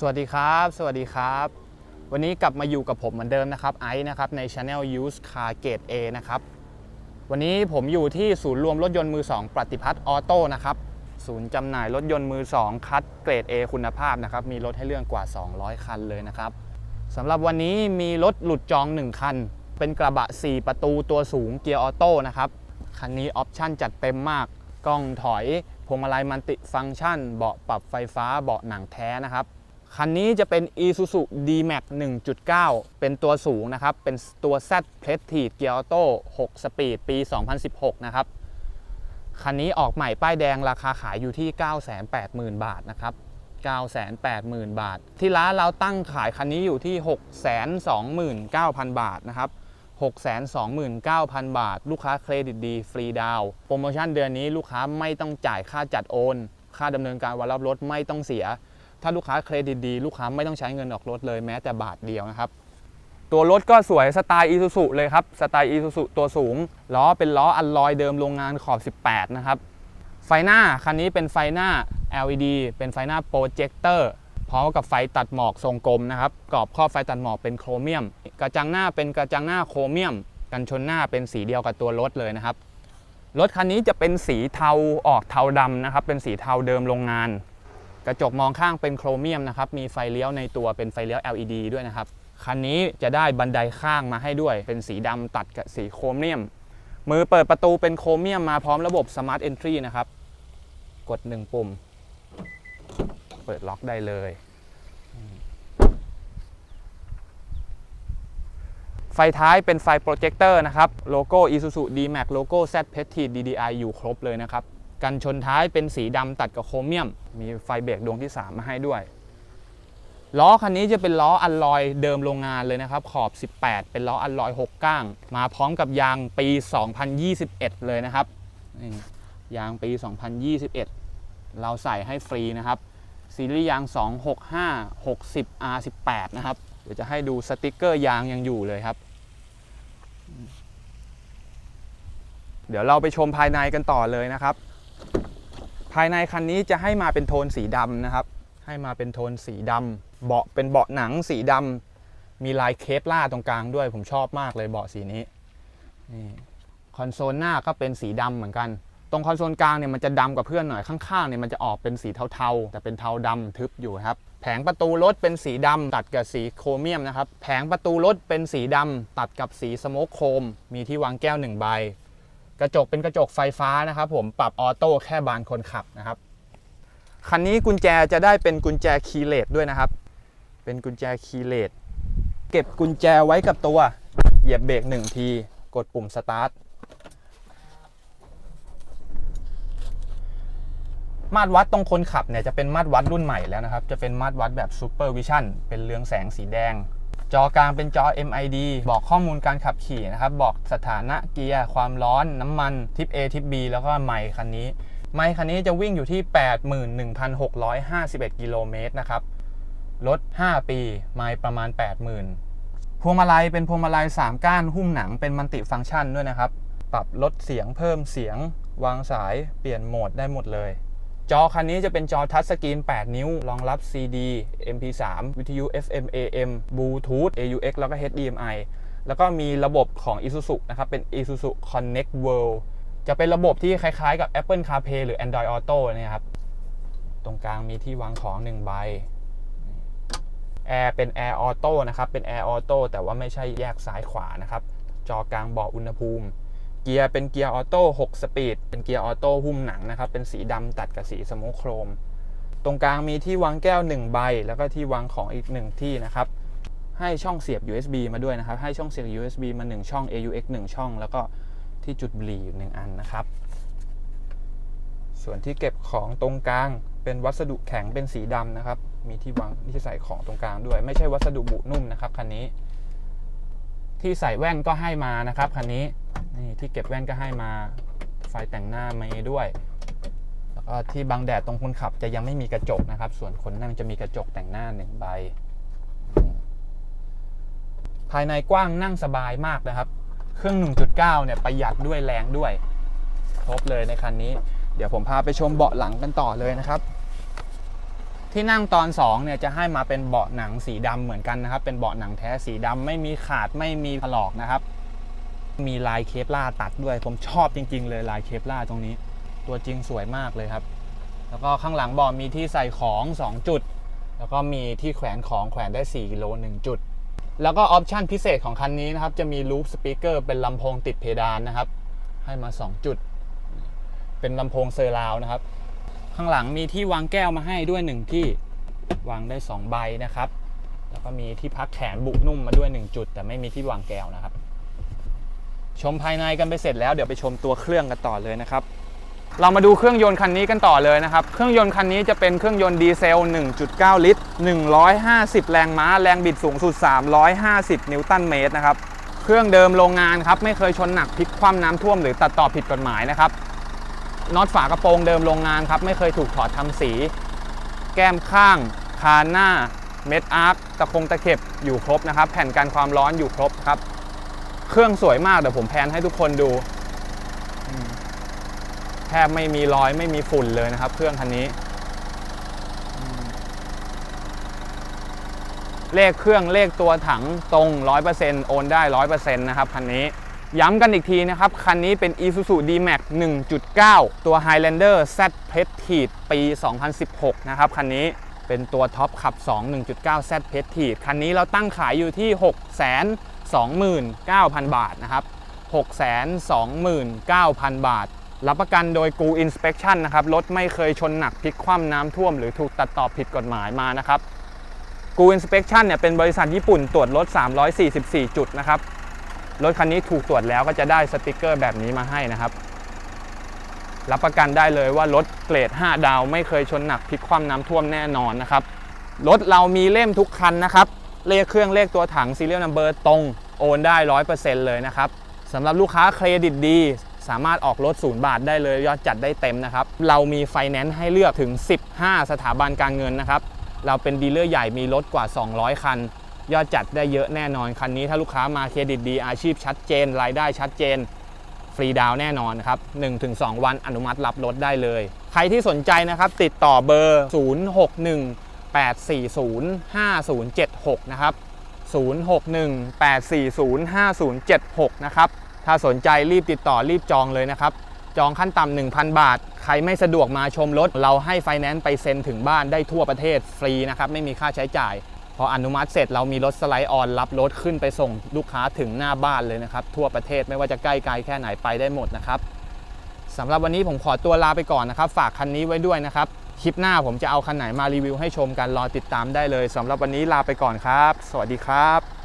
สวัสดีครับ สวัสดีครับ วันนี้กลับมาอยู่กับผมเหมือนเดิมนะครับไอซ์นะครับใน Channel Use Car Gate A นะครับ วันนี้ผมอยู่ที่ศูนย์รวมรถยนต์มือ 2 ปฏิพัฒน์ออโต้นะครับ ศูนย์จำหน่ายรถยนต์มือ 2 คัดเกรด A คุณภาพนะครับ มีรถให้เลือกกว่า 200 คันเลยนะครับสำหรับวันนี้มีรถหลุดจอง 1 คัน เป็นกระบะ 4 ประตูตัวสูงเกียร์ออโต้นะครับ คันนี้ออปชั่นจัดเต็มมาก กล้องถอยพวงมาลัยมันติฟังก์ชัน เบาะปรับไฟฟ้าเบาะหนังแท้นะครับ คันนี้จะเป็น Isuzu D-Max 1.9 เป็นตัวสูงนะครับ เป็นตัว Z p r e s t i g e Gear Auto 6สปีดปี 2016 นะครับ คันนี้ออกใหม่ป้ายแดงราคาขายอยู่ที่ 980,000 บาทนะครับ 980,000 บาท ที่ร้านเราตั้งขายคันนี้อยู่ที่ 629,000 บาทนะครับ 629,000 บาท ลูกค้าเครดิตดีฟรีดาวน์โปรโมชั่นเดือนนี้ลูกค้าไม่ต้องจ่ายค่าจัดโอน ค่าดำเนินการวันรับรถไม่ต้องเสีย ถ้าลูกค้าเครดิตดี ลูกค้าไม่ต้องใช้เงินออกรถเลยแม้แต่บาทเดียวนะครับ ตัวรถก็สวยสไตล์อีซูซุเลยครับ สไตล์อีซูซุตัวสูง ล้อเป็นล้ออัลลอยเดิมโรงงานขอบ 18 นะครับ ไฟหน้าคันนี้เป็นไฟหน้า LED เป็นไฟหน้าโปรเจคเตอร์พร้อมกับไฟตัดหมอกทรงกลมนะครับ กรอบครอบไฟตัดหมอกเป็นโครเมียม กระจังหน้าเป็นกระจังหน้าโครเมียม กันชนหน้าเป็นสีเดียวกับตัวรถเลยนะครับ รถคันนี้จะเป็นสีเทาออกเทาดำนะครับ เป็นสีเทาเดิมโรงงาน กระจกมองข้างเป็นโครเมียมนะครับ มีไฟเลี้ยวในตัวเป็นไฟเลี้ยว LED ด้วยนะครับ คันนี้จะได้บันไดข้างมาให้ด้วย เป็นสีดำตัดกับสีโครเมียม มือเปิดประตูเป็นโครเมียมมาพร้อมระบบ Smart Entry นะครับ กด 1 ปุ่ม เปิดล็อกได้เลย ไฟท้ายเป็นไฟโปรเจคเตอร์นะครับ โลโก้ Isuzu D-Max โลโก้ Z p e t i d DDI อยู่ครบเลยนะครับ กันชนท้ายเป็นสีดำตัดกับโครเมียม มีไฟเบรกดวงที่ 3 มาให้ด้วย ล้อคันนี้จะเป็นล้ออัลลอยเดิมโรงงานเลยนะครับ ขอบ 18 เป็นล้ออัลลอย 6 ก้าง มาพร้อมกับยางปี 2021 เลยนะครับ ยางปี 2021 เราใส่ให้ฟรีนะครับ ซีรีส์ยาง 265 60 R18 นะครับ เดี๋ยวจะให้ดูสติกเกอร์ยางยังอยู่เลยครับเดี๋ยวเราไปชมภายในกันต่อเลยนะครับ ภายในคันนี้จะให้มาเป็นโทนสีดำนะครับ ให้มาเป็นโทนสีดำเบาะเป็นเบาะหนังสีดำมีลายเคปล่าตรงกลางด้วยผมชอบมากเลยเบาะสีนี้นี่คอนโซลหน้าก็เป็นสีดำเหมือนกันตรงคอนโซลกลางเนี่ยมันจะดำกว่าเพื่อนหน่อยข้างๆเนี่ยมันจะออกเป็นสีเทาๆ แต่เป็นเทาดำทึบอยู่ครับแผงประตูรถเป็นสีดำตัดกับสีโครเมียมนะครับแผงประตูรถเป็นสีดำตัดกับสีสโมกโครม มีที่วางแก้วหนึ่งใบ กระจกเป็นกระจกไฟฟ้านะครับผมปรับออโต้แค่บานคนขับนะครับคันนี้กุญแจจะได้เป็นกุญแจคีย์เลสด้วยนะครับ เป็นกุญแจคีย์เลสเก็บกุญแจไว้กับตัว เหยียบเบรกหนึ่งที กดปุ่มสตาร์ทมาตรวัดตรงคนขับเนี่ยจะเป็นมาตรวัดรุ่นใหม่แล้วนะครับ จะเป็นมาตรวัดแบบ Super Vision เป็นเรืองแสงสีแดง จอกลางเป็นจอ MID บอกข้อมูลการขับขี่นะครับ บอกสถานะเกียร์ ความร้อน น้ำมัน ทิป A ทิป B แล้วก็ไมค์คันนี้ ไมค์คันนี้จะวิ่งอยู่ที่ 81,651 กิโลเมตรนะครับ รถ 5 ปี ไมล์ประมาณ 80,000 พวงมาลัยเป็นพวงมาลัย 3 ก้านหุ้มหนังเป็นมัลติฟังก์ชันด้วยนะครับ ปรับลดเสียงเพิ่มเสียง วางสาย เปลี่ยนโหมดได้หมดเลย จอคันนี้จะเป็นจอทัชสกรีน 8 นิ้ว รองรับ CD MP3 วิทยุ FM AM Bluetooth AUX แล้วก็ HDMI แล้วก็มีระบบของ Isuzu นะครับ เป็น Isuzu Connect World จะเป็นระบบที่คล้ายๆกับ Apple CarPlay หรือ Android Auto เนี่ยครับ ตรงกลางมีที่วางของ1ใบแอร์เป็น Air Auto นะครับ เป็น Air Auto แต่ว่าไม่ใช่แยกซ้ายขวานะครับ จอกลางบอกอุณหภูมิ เกียร์เป็นเกียร์ออโต้6สปีด เป็นเกียร์ออโต้หุ้มหนังนะครับ เป็นสีดำตัดกับสีสโมกโครม ตรงกลางมีที่วางแก้ว 1 ใบ แล้วก็ที่วางของอีก 1 ที่นะครับ ให้ช่องเสียบ USB มาด้วยนะครับ ให้ช่องเสียบ USB มา 1 ช่อง AUX 1 ช่อง แล้วก็ที่จุดบุหรี่อยู่หนึ่งอันนะครับ ส่วนที่เก็บของตรงกลางเป็นวัสดุแข็งเป็นสีดำนะครับ มีที่วางที่ใส่ของตรงกลางด้วย ไม่ใช่วัสดุบุนุ่มนะครับคันนี้ ที่ใส่แว่นก็ให้มานะครับคันนี้ นี่ที่เก็บแว่นก็ให้มาไฟแต่งหน้ามีด้วย แล้วก็ที่บังแดดตรงคนขับจะยังไม่มีกระจกนะครับ ส่วนคนนั่งจะมีกระจกแต่งหน้าหนึ่งใบ ภายในกว้างนั่งสบายมากนะครับ เครื่อง 1.9 เนี่ยประหยัดด้วยแรงด้วยครบเลยในคันนี้ เดี๋ยวผมพาไปชมเบาะหลังกันต่อเลยนะครับ ที่นั่งตอน 2 เนี่ยจะให้มาเป็นเบาะหนังสีดำเหมือนกันนะครับ เป็นเบาะหนังแท้สีดำไม่มีขาดไม่มีถลอกนะครับ มีลายเคปล่าตัดด้วย ผมชอบจริง ๆ เลยลายเคปล่าตรงนี้ ตัวจริงสวยมากเลยครับ แล้วก็ข้างหลังเบาะมีที่ใส่ของ 2 จุด แล้วก็มีที่แขวนของแขวนได้4กิโล1จุด แล้วก็ออปชันพิเศษของคันนี้นะครับ จะมีลูปสปีกเกอร์เป็นลำโพงติดเพดานนะครับ ให้มา 2 จุด เป็นลำโพงเซอร์ราวนะครับ ข้างหลังมีที่วางแก้วมาให้ด้วย 1 ที่วางได้ 2 ใบนะครับ แล้วก็มีที่พักแขนบุนุ่มมาด้วย 1 จุด แต่ไม่มีที่วางแก้วนะครับ ชมภายในกันไปเสร็จแล้วเดี๋ยวไปชมตัวเครื่องกันต่อเลยนะครับ เรามาดูเครื่องยนต์คันนี้กันต่อเลยนะครับ เครื่องยนต์คันนี้จะเป็นเครื่องยนต์ดีเซล 1.9 ลิตร 150 แรงม้า แรงบิดสูงสุด 350 นิวตันเมตรนะครับ เครื่องเดิมโรงงานครับไม่เคยชนหนักพลิกคว่ำน้ำท่วมหรือตัดต่อผิดกฎหมายนะครับ น็อตฝากระโปรงเดิมโรงงานครับไม่เคยถูกถอดทำสี แก้มข้าง คานหน้า เม็ดอาร์ค ตะคงตะเข็บอยู่ครบนะครับ แผ่นกันความร้อนอยู่ครบครับ เครื่องสวยมากเดี๋ยวผมแพนให้ทุกคนดูแทบไม่มีรอยไม่มีฝุ่นเลยนะครับ เครื่องคันนี้ เลขเครื่องเลขตัวถังตรง 100%โอนได้ 100%นะครับคันนี้ย้ำกันอีกทีนะครับ คันนี้เป็น Isuzu D-Max 1.9 ตัว Highlander Z Prestige ปี 2016 นะครับ คันนี้เป็นตัวท็อปขับ 2 1.9 Z Prestige คันนี้เราตั้งขายอยู่ที่ 629,000 บาทนะครับ 629,000 บาท รับประกันโดยกู Inspection นะครับ รถไม่เคยชนหนักพลิกคว่ำน้ำท่วมหรือถูกตัดต่อผิดกฎหมายมานะครับกู Inspection เนี่ยเป็นบริษัทญี่ปุ่นตรวจรถ 344 จุดนะครับ รถคันนี้ถูกตรวจแล้วก็จะได้สติกเกอร์แบบนี้มาให้นะครับ รับประกันได้เลยว่ารถเกรด 5 ดาว ไม่เคยชนหนักพลิกคว่ำน้ำท่วมแน่นอนนะครับ รถเรามีเล่มทุกคันนะครับ เลขเครื่องเลขตัวถัง serial number ตรงโอนได้ 100%เลยนะครับสำหรับลูกค้าเครดิตดีสามารถออกรถศูนย์บาทได้เลยยอดจัดได้เต็มนะครับ เรามีไฟแนนซ์ให้เลือกถึง 15 สถาบันการเงินนะครับ เราเป็นดีลเลอร์ใหญ่มีรถกว่า 200 คัน ยอดจัดได้เยอะแน่นอน คันนี้ถ้าลูกค้ามาเครดิตดีอาชีพชัดเจน รายได้ชัดเจน ฟรีดาวแน่นอนครับ 1-2 วันอนุมัติรับรถได้เลย ใครที่สนใจนะครับ ติดต่อเบอร์ 061-840-5076 นะครับ 061-840-5076 นะครับ ถ้าสนใจรีบติดต่อรีบจองเลยนะครับ จองขั้นต่ำ1,000 บาท ใครไม่สะดวกมาชมรถ เราให้ไฟแนนซ์ไปเซ็นถึงบ้านได้ทั่วประเทศฟรีนะครับ ไม่มีค่าใช้จ่าย พออนุมัติเสร็จเรามีรถสไลด์ออนรับรถขึ้นไปส่งลูกค้าถึงหน้าบ้านเลยนะครับ ทั่วประเทศไม่ว่าจะใกล้ไกลแค่ไหนไปได้หมดนะครับสำหรับวันนี้ผมขอตัวลาไปก่อนนะครับ ฝากคันนี้ไว้ด้วยนะครับ คลิปหน้าผมจะเอาคันไหนมารีวิวให้ชมกันรอติดตามได้เลยสำหรับวันนี้ลาไปก่อนครับ สวัสดีครับ